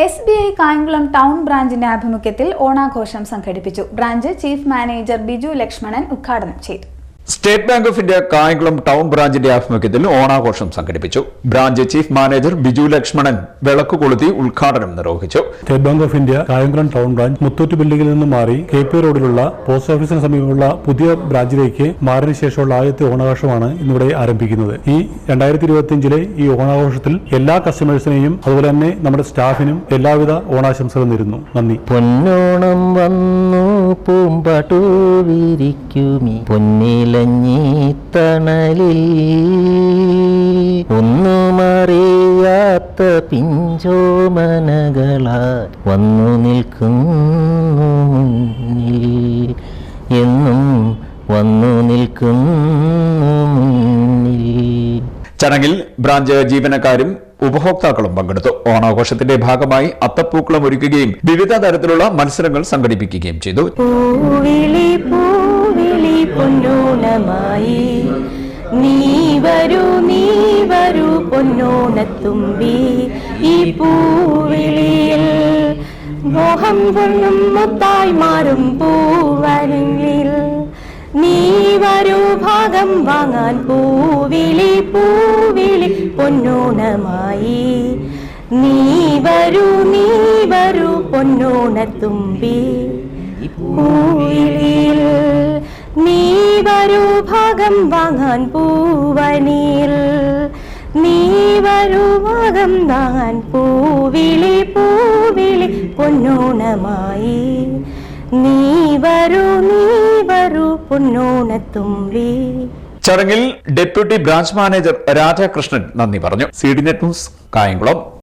S B I Kayamkulam town ബ്രാഞ്ചിന്റെ ആഭിമുഖ്യത്തിൽ ഓണാഘോഷം സംഘടിപ്പിച്ചു. Branch chief manager Biju Lakshmanan ഉദ്ഘാടനം ചെയ്തു. State bank of India Kayamkulam town ബ്രാഞ്ചിന്റെ ആഭിമുഖ്യത്തിൽ ഓണാഘോഷം സംഘടിപ്പിച്ചു. Branch chief manager Biju Lakshmanan വിളക്ക് കൊളുത്തി ഉദ്ഘാടനം നിർവഹിച്ചു. State bank of India Kayamkulam town branch Muthoot ബിൽഡിംഗിൽ നിന്ന് മാറി കെ പി റോഡിലുള്ള പോസ്റ്റ് ഓഫീസിന് സമീപമുള്ള പുതിയ ബ്രാഞ്ചിലേക്ക് മാറിയ ശേഷമുള്ള ആദ്യത്തെ ഓണാഘോഷമാണ് ഇന്നിവിടെ ആരംഭിക്കുന്നത്. ഈ രണ്ടായിരത്തി ഇരുപത്തിയഞ്ചിലെ ഈ ഓണാഘോഷത്തിൽ എല്ലാ കസ്റ്റമേഴ്സിനെയും അതുപോലെ തന്നെ നമ്മുടെ സ്റ്റാഫിനും എല്ലാവിധ ഓണാശംസകളും നേരുന്നു. നന്ദി. പൊന്നോണം വന്നു പൂമ്പാട്ടു വിരിക്കുമി പൊന്നിലഞ്ഞീത്തണലിൽ ഒന്നുമറിയാത്ത പിഞ്ചോമനകളാൽ വന്നു നിൽക്കുന്നു മുന്നിൽ. എന്നും വന്നു നിൽക്കുന്നു മുന്നിൽ. ചടങ്ങിൽ ബ്രാഞ്ച് ജീവനക്കാരും ഉപഭോക്താക്കളും പങ്കെടുത്തു. ഓണാഘോഷത്തിന്റെ ഭാഗമായി അത്തപ്പൂക്കളം ഒരുക്കുകയും വിവിധ തരത്തിലുള്ള മത്സരങ്ങൾ സംഘടിപ്പിക്കുകയും ചെയ്തു. പൊന്നോണമായി നീ വരൂ നീ വരൂ പൊന്നോണത്തുമ്പി. ഈ പൂവിളിയിൽ മോഹം കൊള്ളും മുത്തായി മാറും പൂവരങ്ങിൽ. നീ വരൂ ഭാഗം വാങ്ങാൻ പൂവിളി പൂവിളി പൊന്നോണമായി. നീ വരൂ നീ വരൂ പൊന്നോണത്തുമ്പി. പൂവിളിയിൽ നീ വരൂ ഭാഗം വാങ്ങാൻ പൂവനിൽ. നീ വരൂ ഭാഗം വാങ്ങാൻ പൂവിളി പൂവിളി പൊന്നോണമായി. നീ വരൂ നീ വരൂ പൊന്നോണത്തുമ്പി ചടങ്ങിൽ ഡെപ്യൂട്ടി ബ്രാഞ്ച് മാനേജർ രാധാകൃഷ്ണൻ നന്ദി പറഞ്ഞു. C D net news Kayamkulam.